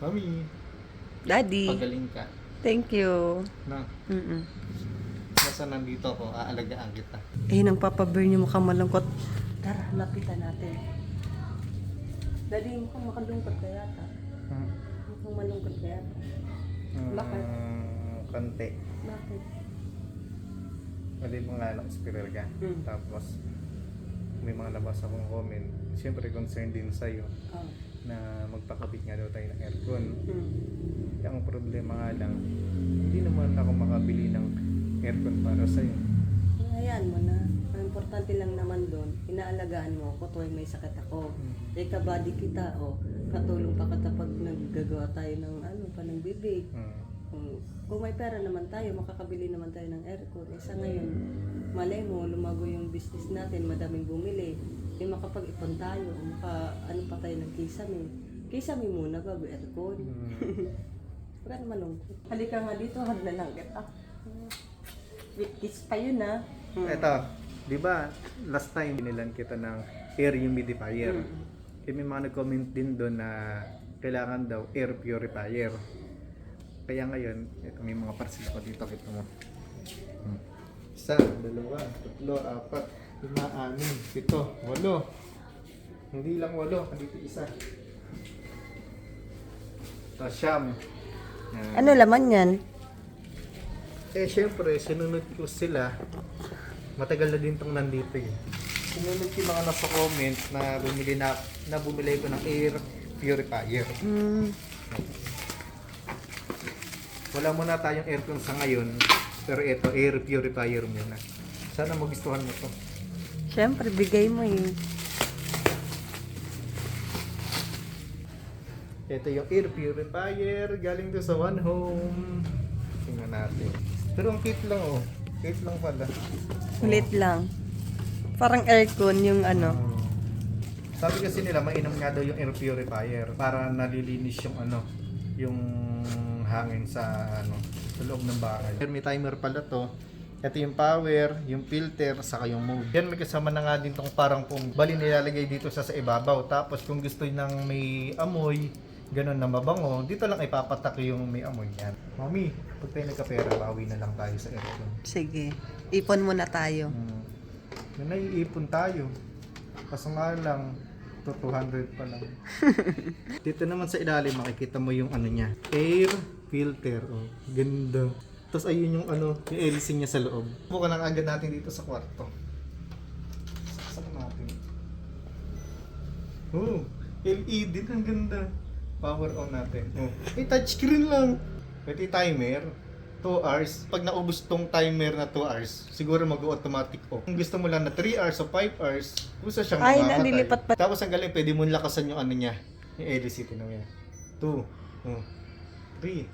Mami, Daddy, pagaling ka. thank you. Na, Mm-mm. nasa nandito ako, aalagaan kita. Eh, nang papaburn yung mukhang malungkot. Tara, lapitan natin. Daddy, mukhang makalungkot ka yata. Hmm. Mukhang malungkot ka yata. Bakit? Mm, konti. Bakit? Pwede mo nga lang spiral ka. Mm. Tapos, may mga nabasa akong comment. Siyempre, concerned din sa'yo Oh. Na magpakabit nga daw tayo ng aircon. Mm. Kaya ang problema nga lang, hindi naman ako makabili ng aircon para sa'yo. Hayaan mo na. Ang importante lang naman doon, inaalagaan mo ako tuwing may sakit ako. Eh, kabady kita, o. Katulong pa kita pag naggagawa tayo ng ano, pa ng bibig. Mm. Kung, kung may pera naman tayo, makakabili naman tayo ng aircon. Eh, sa ngayon, malay mo, lumago yung business natin, madaming bumili. Makapag-ipon tayo, maka, ano pa tayo ng kisame. Kisame muna bago aircon. Mm. Huwag ka naman malungkot. Halika nga dito, hag na lang kita. With kiss pa yun, ah. Eto, di ba, last time binilan kita ng air humidifier. Mm. Eh, may mga nag-comment din doon na kailangan daw air purifier. Kaya ngayon, ito may mga parcel ko dito. Kita mo. Hmm. Isa, dalawa, tatlo, apat, lima, anim, pito, walo. Hindi lang walo, dito isa. Ito, siyam. Yan. Ano laman yan? Eh, syempre, sinunod ko sila. Matagal na din tong nandito eh. Sinunod yung mga nasa comment na bumili na, na bumili ko ng air purifier. Hmm. Wala muna tayong aircon sa ngayon, pero ito, air purifier muna. Sana magustuhan mo to. Siyempre, bigay mo eh. Ito yung air purifier, galing to sa One Home. Tingnan natin. Pero ang cute lang oh. Cute lang pala. Kulit lang. Parang aircon yung ano. Mm. Sabi kasi nila mainam nga daw yung air purifier para nalilinis yung ano, yung hangin sa ano, sa loob ng bahay. May timer pala to. Ito yung power, yung filter, saka yung mode. Yan may kasama na nga din tong parang pong bali nilalagay dito sa sa ibabaw. Tapos kung gusto nang may amoy, ganun na mabango, dito lang ipapatak yung may amoy yan. Mami, pag tayo nagkapera, bawi na lang tayo sa aircon. Sige. Ipon muna tayo. Hmm. May naiipon tayo. Kaso nga lang, to 200 pa lang. Dito naman sa ilalim, makikita mo yung ano niya. Air filter. Oh, ganda. Tapos ayun yung ano, yung LC niya sa loob. Buka lang agad natin dito sa kwarto. Saksak natin. Oh, LED. Ang ganda. Power on natin. Oh. Eh, touchscreen lang. Pwede timer. 2 hours. Pag naubos tong timer na 2 hours, siguro mag-automatic off. Kung gusto mo lang na 3 hours o 5 hours, gusto siyang Ay, makakatay. nalilipat pa. Tapos ang galing, pwede mo lakasan yung ano niya. Yung LC, tinan mo yan. 2, oh, 3.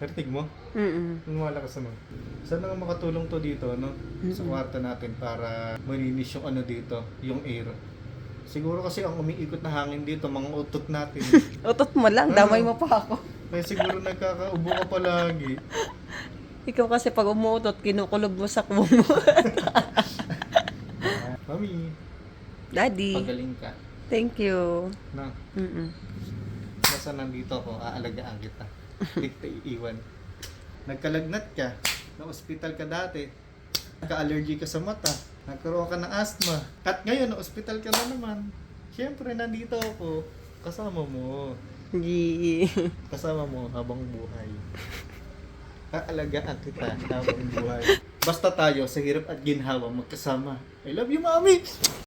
Narinig mo? Mm-mm. Yung malakasan mo. Sana nga makatulong to dito, no? Sa kwarto natin para malinis yung ano dito, yung air. Siguro kasi ang umiikot na hangin dito, mga utot natin. Utot mo lang, damay mo pa ako. Kaya siguro nagkakaubo ka palagi. Ikaw kasi pag umuutot, kinukulog mo sa kumo mo. Mami, Daddy, pagaling ka. thank you. Na, Mm-mm. nasa nandito ako, aalagaan kita. Hindi kita iiwan. Nagkalagnat ka, na-hospital ka dati, nagka-allergy ka sa mata, nagkaroon ka ng asthma, at ngayon, na-hospital ka na naman. Siyempre, nandito ako, kasama mo. Yee. Kasama mo habang buhay. Aalagaan kita habang buhay. Basta tayo sa hirap at ginhawa magkasama. I love you, Mami!